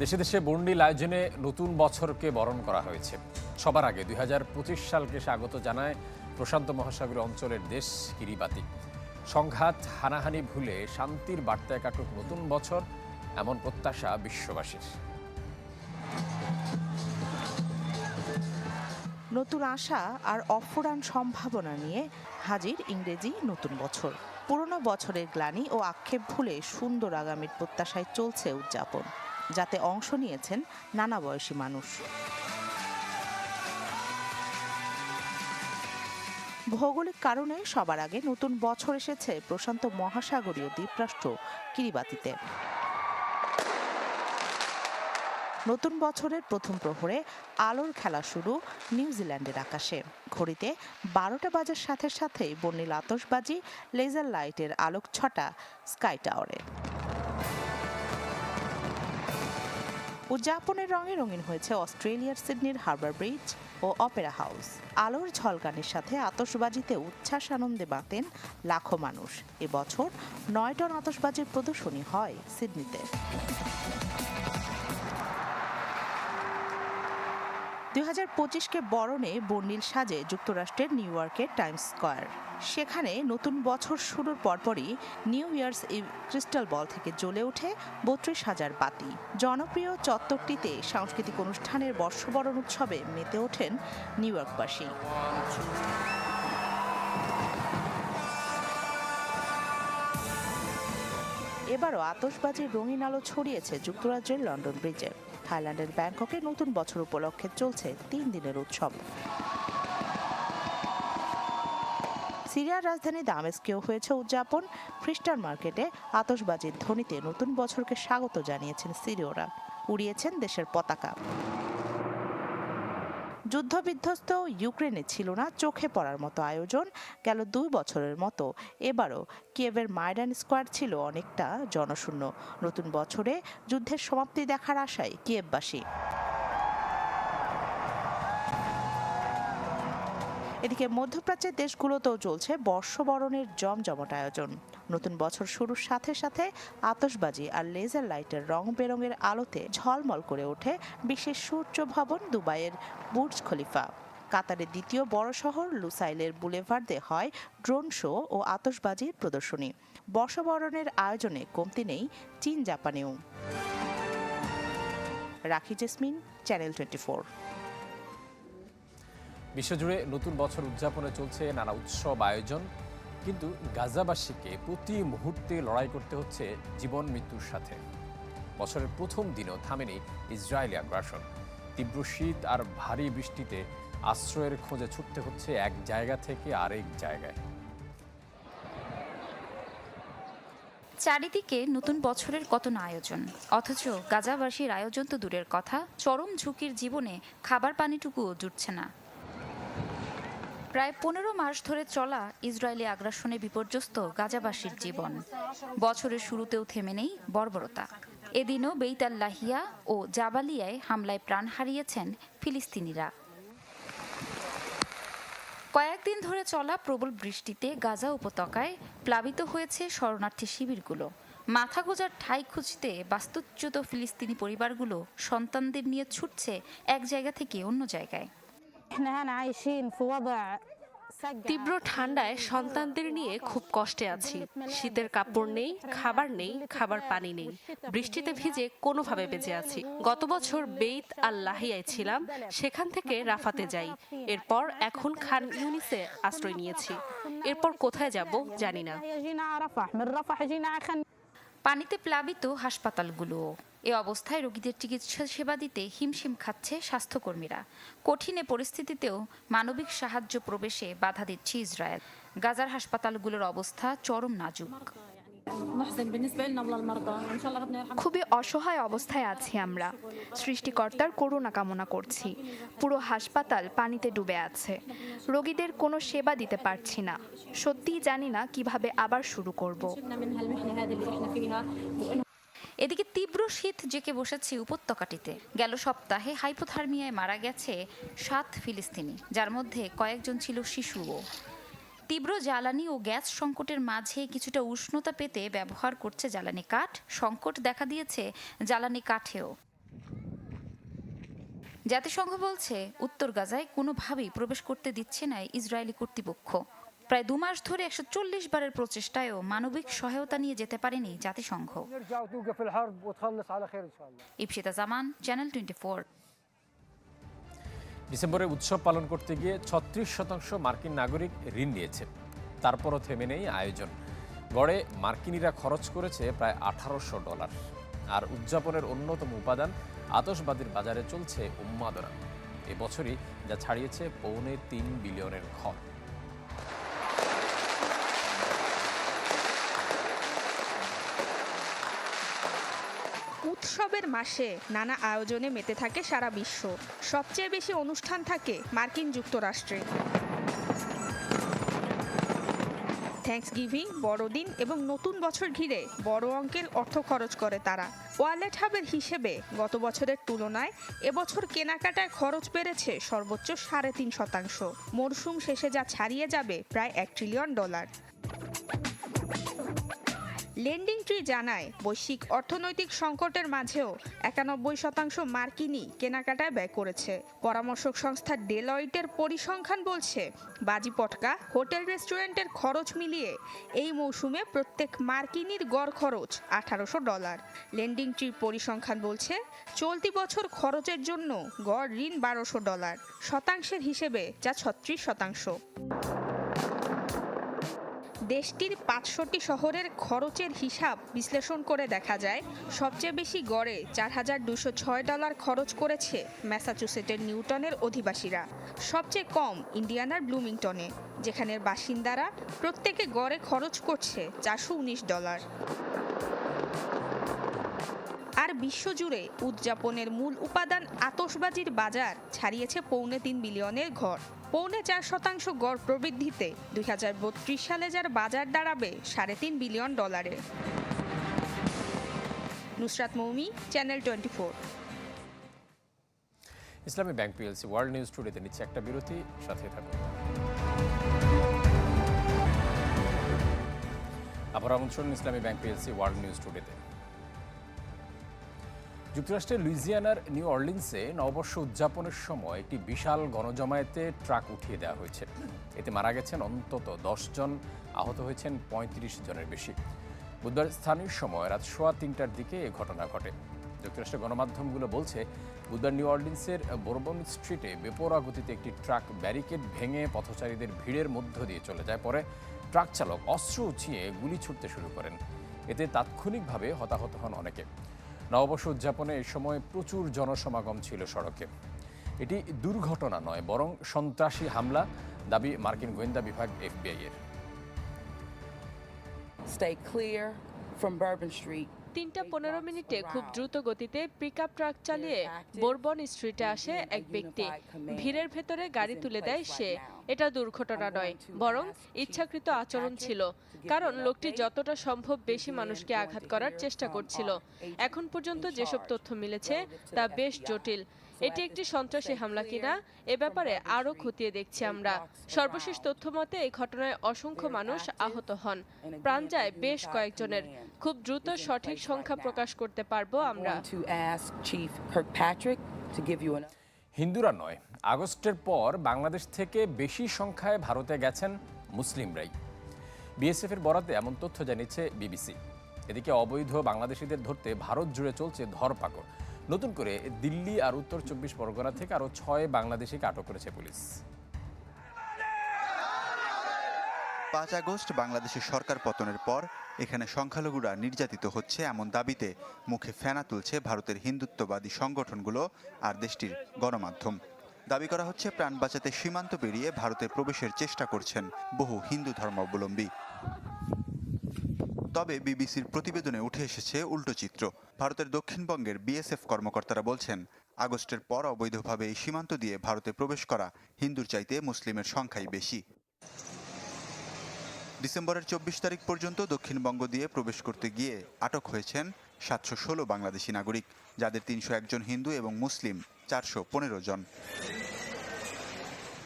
দেশে দেশে বর্ণিল আয়োজনে নতুন বছরকে বরণ করা হয়েছে। সবার আগে দুই হাজার পঁচিশ সালকে স্বাগত জানায় প্রশান্ত মহাসাগর অঞ্চলের দেশ কিরিবাতি। সংঘাত হানাহানি ভুলে শান্তির বার্তায় কাটুক নতুন বছর, এমন প্রত্যাশা বিশ্ববাসীর। নতুন আশা আর অফুরান সম্ভাবনা নিয়ে হাজির ইংরেজি নতুন বছর। পুরনো বছরের গ্লানি ও আক্ষেপ ভুলে সুন্দর আগামীর প্রত্যাশায় চলছে উদযাপন। যাতে অংশ নিয়েছেন নানা বয়সী মানুষ। ভৌগোলিক কারণে সবার আগে নতুন বছর এসেছে প্রশান্ত মহাসাগরীয় দ্বীপরাষ্ট্র কিরিবাতিতে। নতুন বছরের প্রথম প্রহরে আলোর খেলা শুরু নিউজিল্যান্ডের আকাশে। ঘড়িতে বারোটা বাজার সাথে সাথেই বর্ণিল আতসবাজি লেজার লাইটের আলোক ছটা স্কাই টাওয়ারে। উদযাপনের রঙে রঙিন হয়েছে অস্ট্রেলিয়ার সিডনির হারবার ব্রিজ ও অপেরা হাউস। আলোর ঝলকানির সাথে আতসবাজিতে উচ্ছ্বাস আনন্দে বাতেন লাখো মানুষ। এবছর নয় টন আতসবাজির প্রদর্শনী হয় সিডনিতে। দুই হাজার পঁচিশকে বরণে বর্ণিল সাজে যুক্তরাষ্ট্রের নিউ ইয়র্কের টাইমস স্কয়ার। সেখানে নতুন বছর শুরুর পরপরই new year's eve crystal ball থেকে জ্বলে ওঠে বত্রিশ হাজার বাতি। জনপ্রিয় চত্বরটিতে সাংস্কৃতিক অনুষ্ঠানের বর্ষবরণ উৎসবে মেতে ওঠেন নিউ ইয়র্কবাসী। এবারও আতশবাজির রঙিন আলো ছড়িয়েছে যুক্তরাজ্যের লন্ডন ব্রিজে। থাইল্যান্ডের ব্যাংককে নতুন বছর উপলক্ষে চলছে তিন দিনের উৎসব। সিরিয়ার রাজধানী দামেস্কেও হয়েছে উদযাপন। খ্রিস্টান মার্কেটে আতশবাজির ধ্বনিতে নতুন বছরকে স্বাগত জানিয়েছেন সিরিয়রা। উড়িয়েছেন দেশের পতাকা। যুদ্ধবিধ্বস্ত ইউক্রেনে ছিল না, চোখে পড়ার মতো আয়োজন গেল দুই বছরের মতো। এবারও কিয়েভের মাইডান স্কোয়ার ছিল অনেকটা জনশূন্য। নতুন বছরে যুদ্ধের সমাপ্তি দেখার আশায় কিয়েভবাসী। এদিকে মধ্যপ্রাচ্যের দেশগুলোতেও চলছে বর্ষবরণের জমজমট আয়োজন। নতুন বছর শুরুর সাথে সাথে আতশবাজি আর লেজার লাইটের রং বেরঙের আলোতে ঝলমল করে ওঠে বিশ্বের সূর্য ভবন দুবাইয়ের বুর্জ খলিফা। কাতারের দ্বিতীয় বড় শহর লুসাইলের বুলেভার্দে হয় ড্রোন শো ও আতশবাজির প্রদর্শনী। বর্ষবরণের আয়োজনে কমতি নেই চীন জাপানেও। রাখি জেসমিন, চ্যানেল টোয়েন্টি ফোর। বিশ্বজুড়ে নতুন বছর উদযাপনে চলছে নানা উৎসব, আয়োজন। কিন্তু গাজাবাসীকে প্রতি মুহূর্তে লড়াই করতে হচ্ছে জীবন মৃত্যুর সাথে। বছরের প্রথম দিনও থামেনি ইসরায়েলি আগ্রাসন। তীব্র শীত আর ভারী বৃষ্টিতে আশ্রয়ের খোঁজে ছুটতে হচ্ছে এক জায়গা থেকে আরেক জায়গায়। চারিদিকে নতুন বছরের কত না আয়োজন। অথচ গাজাবাসীর আয়োজন তো দূরের কথা, চরম ঝুঁকির জীবনে খাবার পানিটুকুও জুটছে না। প্রায় পনেরো মাস ধরে চলা ইসরায়েলি আগ্রাসনে বিপর্যস্ত গাজাবাসীর জীবন। বছরের শুরুতেও থেমে নেই বর্বরতা। এদিনও বেইতাল্লাহিয়া ও জাবালিয়ায় হামলায় প্রাণ হারিয়েছেন ফিলিস্তিনিরা। কয়েকদিন ধরে চলা প্রবল বৃষ্টিতে গাজা উপত্যকায় প্লাবিত হয়েছে শরণার্থী শিবিরগুলো। মাথা গোজার ঠাই খুঁজতে বাস্তুচ্যুত ফিলিস্তিনি পরিবারগুলো সন্তানদের নিয়ে ছুটছে এক জায়গা থেকে অন্য জায়গায়। তীব্র ঠান্ডায় সন্তানদের নিয়ে খুব কষ্টে আছি। শীতের কাপড় নেই খাবার নেই খাবার পানি নেই। বৃষ্টিতে ভিজে কোনোভাবে বেঁচে আছি। গত বছর বেইত আল লাহিয়ায় ছিলাম সেখান থেকে রাফাতে যাই। এরপর এখন খান ইউনিসে আশ্রয় নিয়েছি। এরপর কোথায় যাব জানি না। পানিতে প্লাবিত হাসপাতালগুলো। এ অবস্থায় রোগীদের চিকিৎসা সেবা দিতে হিমশিম খাচ্ছে স্বাস্থ্যকর্মীরা। কঠিনে পরিস্থিতিতেও মানবিক সাহায্য প্রবেশে বাধা দিচ্ছে ইসরায়েল। গাজার হাসপাতালগুলোর অবস্থা চরম নাজুক। খুবই অসহায় অবস্থায় আছি আমরা। সৃষ্টিকর্তার করুণা কামনা করছি। পুরো হাসপাতাল পানিতে ডুবে আছে। রোগীদের কোনো সেবা দিতে পারছি না। সত্যিই জানি না কীভাবে আবার শুরু করব। এদিকে তীব্র শীত জেকে বসেছে উপত্যকাটিতে। গেল সপ্তাহে হাইপোথার্মিয়ায় মারা গেছে সাত ফিলিস্তিনি, যার মধ্যে কয়েকজন ছিল শিশুও। তীব্র জ্বালানি ও গ্যাস সংকটের মাঝে কিছুটা উষ্ণতা পেতে ব্যবহার করছে জ্বালানি কাঠ। সংকট দেখা দিয়েছে জ্বালানি কাঠেও। জাতিসংঘ বলছে, উত্তর গাজায় কোনোভাবেই প্রবেশ করতে দিচ্ছে না ইসরায়েলি কর্তৃপক্ষ। প্রায় দু মাস ধরে একশো চল্লিশ বারের প্রচেষ্টায়ও মানবিক সহায়তা নিয়ে যেতে পারেনি জাতিসংঘ। ইপসিতা জামান চ্যানেল টোয়েন্টি ডিসেম্বরে উৎসব পালন করতে গিয়ে ছত্রিশ শতাংশ মার্কিন নাগরিক ঋণ নিয়েছে। তারপরও থেমে নেই আয়োজন। গড়ে মার্কিনিরা খরচ করেছে প্রায় আঠারোশো ডলার। আর উদযাপনের অন্যতম উপাদান আতসবাদীর বাজারে চলছে উন্মাদনা। এবছরই যা ছাড়িয়েছে পৌনে তিন বিলিয়নের ঘর। উৎসবের মাসে নানা আয়োজনে মেতে থাকে সারা বিশ্ব। সবচেয়ে বেশি অনুষ্ঠান থাকে মার্কিন যুক্তরাষ্ট্রে। থ্যাঙ্কস গিভিং বড়দিন এবং নতুন বছর ঘিরে বড় অঙ্কের অর্থ খরচ করে তারা। ওয়ালেট হাবের হিসেবে গত বছরের তুলনায় এবছর কেনাকাটায় খরচ বেড়েছে সর্বোচ্চ সাড়ে তিন শতাংশ। মরশুম শেষে যা ছাড়িয়ে যাবে প্রায় এক ট্রিলিয়ন ডলার। লেন্ডিং ট্রি জানায়, বৈশ্বিক অর্থনৈতিক সংকটের মাঝেও একানব্বই শতাংশ মার্কিনই কেনাকাটায় ব্যয় করেছে। পরামর্শক সংস্থা ডেলয়েটের পরিসংখ্যান বলছে, বাজি পটকা, হোটেল রেস্টুরেন্টের খরচ মিলিয়ে এই মৌসুমে প্রত্যেক মার্কিনির গড় খরচ আঠারোশো ডলার। লেন্ডিং ট্রির পরিসংখ্যান বলছে, চলতি বছর খরচের জন্য গড় ঋণ বারোশো ডলার, শতাংশের হিসেবে যা ছত্রিশ শতাংশ। দেশটির পাঁচশোটি শহরের খরচের হিসাব বিশ্লেষণ করে দেখা যায়, সবচেয়ে বেশি গড়ে চার হাজার দুশো ছয় ডলার খরচ করেছে ম্যাসাচুসেটের নিউটনের অধিবাসীরা। সবচেয়ে কম ইন্ডিয়ানার ব্লুমিংটনে, যেখানের বাসিন্দারা প্রত্যেকে গড়ে খরচ করছে চারশো উনিশ ডলার। আর বিশ্বজুড়ে উদযাপনের মূল উপাদান আতসবাজির বাজার, ছাড়িয়েছে পৌনে তিন বিলিয়নের ঘর। পৌনে চার শতাংশ গড় প্রবৃদ্ধিতে দু হাজার বত্রিশ সালে যার বাজার দাঁড়াবে সাড়ে তিন বিলিয়ন ডলারে Nusrat Moumi, channel twenty Islami bank PLC world news টুডেতে নিচ্ছে একটা বিরতি সাথে থাকুন। আবার আমন্ত্রণ Islami bank PLC world news টুডেতে। যুক্তরাষ্ট্রের লুইজিয়ানার নিউ অর্লিন্সে নববর্ষ উদযাপনের সময় একটি বিশাল গণজমায়েতে ট্রাক উঠিয়ে দেওয়া হয়েছে। এতে মারা গেছেন অন্তত দশ জন, আহত হয়েছেন পঁয়ত্রিশ জনের বেশি। বুধবার স্থানীয় সময় রাত সোয়া তিনটার দিকে এ ঘটনা ঘটে। যুক্তরাষ্ট্রের গণমাধ্যমগুলো বলছে, বুধবার নিউ অর্লিন্সের বোরবন স্ট্রিটে বেপরোয়া গতিতে একটি ট্রাক ব্যারিকেড ভেঙে পথচারীদের ভিড়ের মধ্য দিয়ে চলে যায়। পরে ট্রাক চালক অস্ত্র উঁচিয়ে গুলি ছুটতে শুরু করেন। এতে তাৎক্ষণিকভাবে হতাহত হন অনেকে। নববর্ষ উদযাপনে এই সময় প্রচুর জনসমাগম ছিল সড়কে এটি দুর্ঘটনা নয়, বরং সন্ত্রাসী হামলা, দাবি মার্কিন গোয়েন্দা বিভাগ এফবিআই এর Stay clear from Bourbon Street. তিনটা পনেরো মিনিটে খুব দ্রুত গতিতে পিক ট্রাক চালিয়ে বোরবন স্ট্রিটে আসে এক ব্যক্তি। ভিড়ের ভেতরে গাড়ি তুলে দেয় সে। এটা দুর্ঘটনা নয়, বরং ইচ্ছাকৃত আচরণ ছিল। কারণ লোকটি যতটা সম্ভব বেশি মানুষকে আঘাত করার চেষ্টা করছিল। এখন পর্যন্ত যেসব তথ্য মিলেছে, তা বেশ জটিল। এটি একটি সন্ত্রাসী হামলা কিনা? এ ব্যাপারে আরও খতিয়ে দেখছি আমরা। সর্বশেষ তথ্য মতে এই ঘটনায় অসংখ্য মানুষ আহত হন। প্রাণ যায় বেশ কয়েকজনের। খুব দ্রুত সঠিক সংখ্যা প্রকাশ করতে পারব আমরা। হিন্দুরা নয় আগস্টের পর বাংলাদেশ থেকে বেশি সংখ্যায় ভারতে গেছেন মুসলিমরাই। বিএসএফের বরাতে এমন তথ্য জানিয়েছে বিবিসি। এদিকে অবৈধ বাংলাদেশিদের ধরতে ভারত জুড়ে চলছে ধরপাকড়। নতুন করে দিল্লি আর উত্তর চব্বিশ পরগনা থেকে আরও ছয় বাংলাদেশিকে আটক করেছে পুলিশ। পাঁচ আগস্ট বাংলাদেশের সরকার পতনের পর এখানে সংখ্যালঘুরা নির্যাতিত হচ্ছে এমন দাবিতে মুখে ফেনা তুলছে ভারতের হিন্দুত্ববাদী সংগঠনগুলো আর দেশটির গণমাধ্যম। দাবি করা হচ্ছে প্রাণ বাঁচাতে সীমান্ত পেরিয়ে ভারতে প্রবেশের চেষ্টা করছেন বহু হিন্দু ধর্মাবলম্বী। তবে বিবিসির প্রতিবেদনে উঠে এসেছে উল্টো চিত্র। ভারতের দক্ষিণবঙ্গের বিএসএফ কর্মকর্তারা বলছেন, আগস্টের পর অবৈধভাবে এই সীমান্ত দিয়ে ভারতে প্রবেশ করা হিন্দুর চাইতে মুসলিমের সংখ্যাই বেশি। ডিসেম্বরের চব্বিশ তারিখ পর্যন্ত দক্ষিণবঙ্গ দিয়ে প্রবেশ করতে গিয়ে আটক হয়েছেন সাতশো ষোলো বাংলাদেশি নাগরিক, যাদের তিনশো একজন হিন্দু এবং মুসলিম, চারশো পনেরো জন।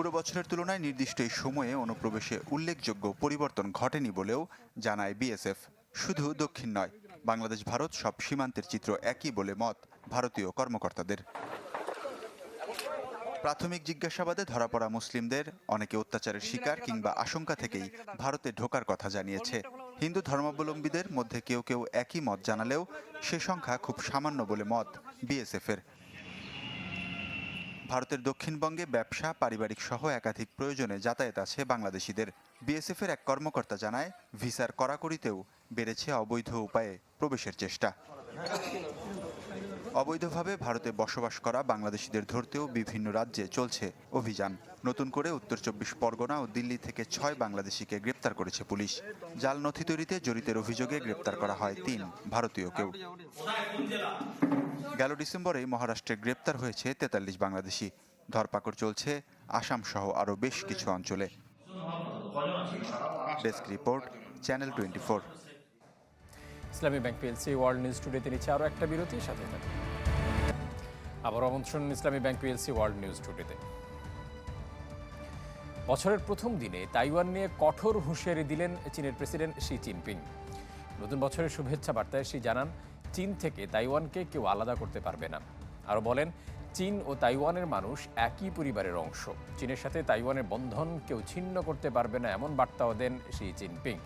পুরো বছরের তুলনায় নির্দিষ্ট এই সময়ে অনুপ্রবেশে উল্লেখযোগ্য পরিবর্তন ঘটেনি বলেও জানায় বিএসএফ। শুধু দক্ষিণ নয়, বাংলাদেশ, ভারত সব সীমান্তের চিত্র একই বলে মত ভারতীয় কর্মকর্তাদের। প্রাথমিক জিজ্ঞাসাবাদে ধরা পড়া মুসলিমদের অনেকে অত্যাচারের শিকার কিংবা আশঙ্কা থেকেই ভারতে ঢোকার কথা জানিয়েছে। হিন্দু ধর্মাবলম্বীদের মধ্যে কেউ কেউ একই মত জানালেও সে সংখ্যা খুব সামান্য বলে মত বিএসএফের। ভারতের দক্ষিণবঙ্গে ব্যবসা, পারিবারিক সহ একাধিক প্রয়োজনে যাতায়াত আছে বাংলাদেশিদের। বিএসএফের এক কর্মকর্তা জানায়, ভিসার কড়াকড়িতেও বেড়েছে অবৈধ উপায়ে প্রবেশের চেষ্টা। অবৈধভাবে ভারতে বসবাস করা বাংলাদেশিদের ধরতেও বিভিন্ন রাজ্যে চলছে অভিযান। নতুন করে উত্তর চব্বিশ পরগনা ও দিল্লি থেকে ছয় বাংলাদেশিকে গ্রেপ্তার করেছে পুলিশ। জাল নথি তৈরিতে জড়িতের অভিযোগে গ্রেপ্তার করা হয় তিন ভারতীয়কেও গেল ডিসেম্বরে মহারাষ্ট্রে গ্রেপ্তার হয়েছে তেতাল্লিশ বাংলাদেশি। ধরপাকড় চলছে আসাম সহ আরও বেশ কিছু অঞ্চলে। Desk report, channel twenty Islami bank PLC world news টুডেতে নিচ্ছে আরও একটা বিরতি, সাথে থাকুন। আবার আমন্ত্রণ Islami bank PLC world news টুডেতে। বছরের প্রথম দিনে তাইওয়ান নিয়ে কঠোর হুঁশিয়ারি দিলেন চীনের প্রেসিডেন্ট শি জিনপিং। নতুন বছরের শুভেচ্ছা বার্তায় শি জানান, চীন থেকে তাইওয়ানকে কেউ আলাদা করতে পারবে না। আরও বলেন, চীন ও তাইওয়ানের মানুষ একই পরিবারের অংশ। চীনের সাথে তাইওয়ানের বন্ধন কেউ ছিন্ন করতে পারবে না এমন বার্তাও দেন শি জিনপিং।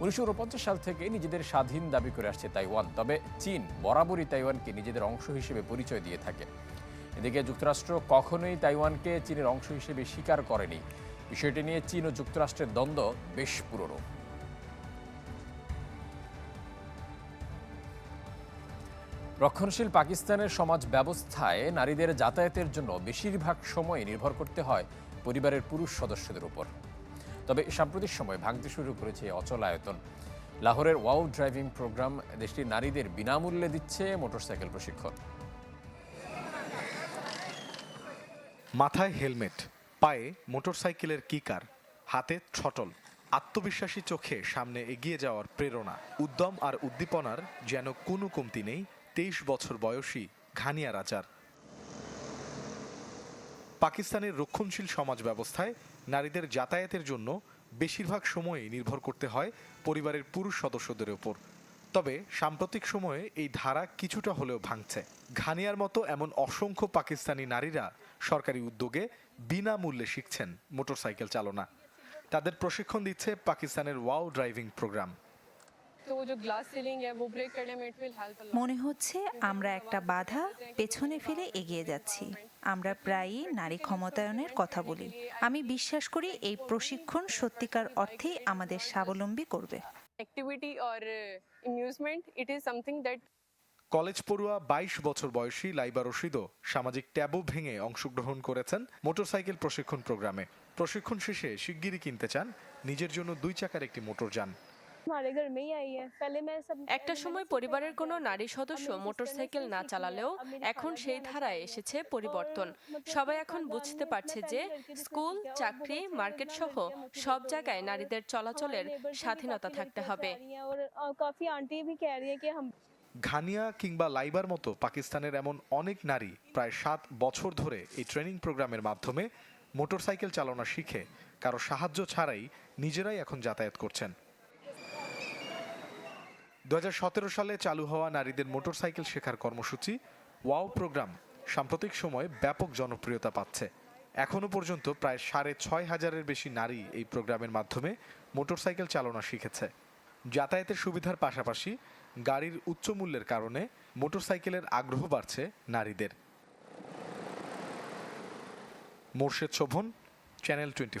উনিশশো সাল থেকে নিজেদের স্বাধীন দাবি করে আসছে তাইওয়ান, তবে চীন বরাবরই তাইওয়ানকে নিজেদের অংশ হিসেবে পরিচয় দিয়ে থাকে। এদিকে যুক্তরাষ্ট্র কখনোই তাইওয়ানকে চীনের অংশ হিসেবে স্বীকার করেনি। বিষয়টি নিয়ে চীন ও যুক্তরাষ্ট্রের দ্বন্দ্ব বেশ পুরনো। রক্ষণশীল পাকিস্তানের সমাজ ব্যবস্থায় নারীদের যাতায়াতের জন্য বেশিরভাগ সময় নির্ভর করতে হয় পরিবারের পুরুষ সদস্যদের উপর। তবে সাম্প্রতিক সময় ভাঙতে শুরু করেছে এই অচল আয়তন। লাহোরের ওয়াও ড্রাইভিং প্রোগ্রাম দেশটির নারীদের বিনামূল্যে দিচ্ছে মোটরসাইকেল প্রশিক্ষণ। মাথায় হেলমেট, পায়ে মোটরসাইকেলের কিকার, হাতে ছটল, আত্মবিশ্বাসী চোখে সামনে এগিয়ে যাওয়ার প্রেরণা, উদ্যম আর উদ্দীপনার যেন কোনো কমতি নেই তেইশ বছর বয়সী ঘানিয়া রাজার। পাকিস্তানের রক্ষণশীল সমাজ ব্যবস্থায় নারীদের যাতায়াতের জন্য বেশিরভাগ সময়ই নির্ভর করতে হয় পরিবারের পুরুষ সদস্যদের ওপর। তবে সাম্প্রতিক সময়ে এই ধারা কিছুটা হলেও ভাঙছে। ঘানিয়ার মতো এমন অসংখ্য পাকিস্তানি নারীরা সরকারি উদ্যোগে বিনামূল্যে শিখছেন মোটরসাইকেল চালনা। তাদের প্রশিক্ষণ দিচ্ছে পাকিস্তানের ওয়াও ড্রাইভিং প্রোগ্রাম। মনে হচ্ছে আমরা একটা বাধা পেছনে ফেলে এগিয়ে যাচ্ছি। আমরা প্রায়ই নারী ক্ষমতায়নের কথা বলি। আমি বিশ্বাস করি এই প্রশিক্ষণ সত্যিকার অর্থেই আমাদের স্বাবলম্বী করবে। কলেজ পড়ুয়া বাইশ বছর বয়সী লাইবা রশিদও সামাজিক ট্যাবু ভেঙে অংশগ্রহণ করেছেন মোটরসাইকেল প্রশিক্ষণ প্রোগ্রামে। প্রশিক্ষণ শেষে শিগগিরই কিনতে চান। নিজের জন্য দুই চাকার একটি মোটরযান একটা সময় পরিবারের কোনো নারী সদস্য মোটরসাইকেল না চালালেও এখন সেই ধারায় এসেছে পরিবর্তন। সবাই এখন বুঝতে পারছে যে স্কুল চাকরি মার্কেট সহ সব জায়গায় নারীদের চলাচলের স্বাধীনতা থাকতে হবে। ঘানিয়া কিংবা লাইবার মতো পাকিস্তানের এমন অনেক নারী প্রায় সাত বছর ধরে এই ট্রেনিং প্রোগ্রামের মাধ্যমে মোটরসাইকেল চালনা শিখে। কারও সাহায্য ছাড়াই নিজেরাই এখন যাতায়াত করছেন। দু হাজার সতেরো সালে চালু হওয়া নারীদের মোটরসাইকেল শেখার কর্মসূচি ওয়াও প্রোগ্রাম সাম্প্রতিক সময়ে ব্যাপক জনপ্রিয়তা পাচ্ছে। এখনও পর্যন্ত প্রায় সাড়ে ছয় হাজারের বেশি নারী এই প্রোগ্রামের মাধ্যমে মোটরসাইকেল চালনা শিখেছে। যাতায়াতের সুবিধার পাশাপাশি গাড়ির উচ্চ মূল্যের কারণে মোটরসাইকেলের আগ্রহ বাড়ছে নারীদের। Morshed Sovan channel twenty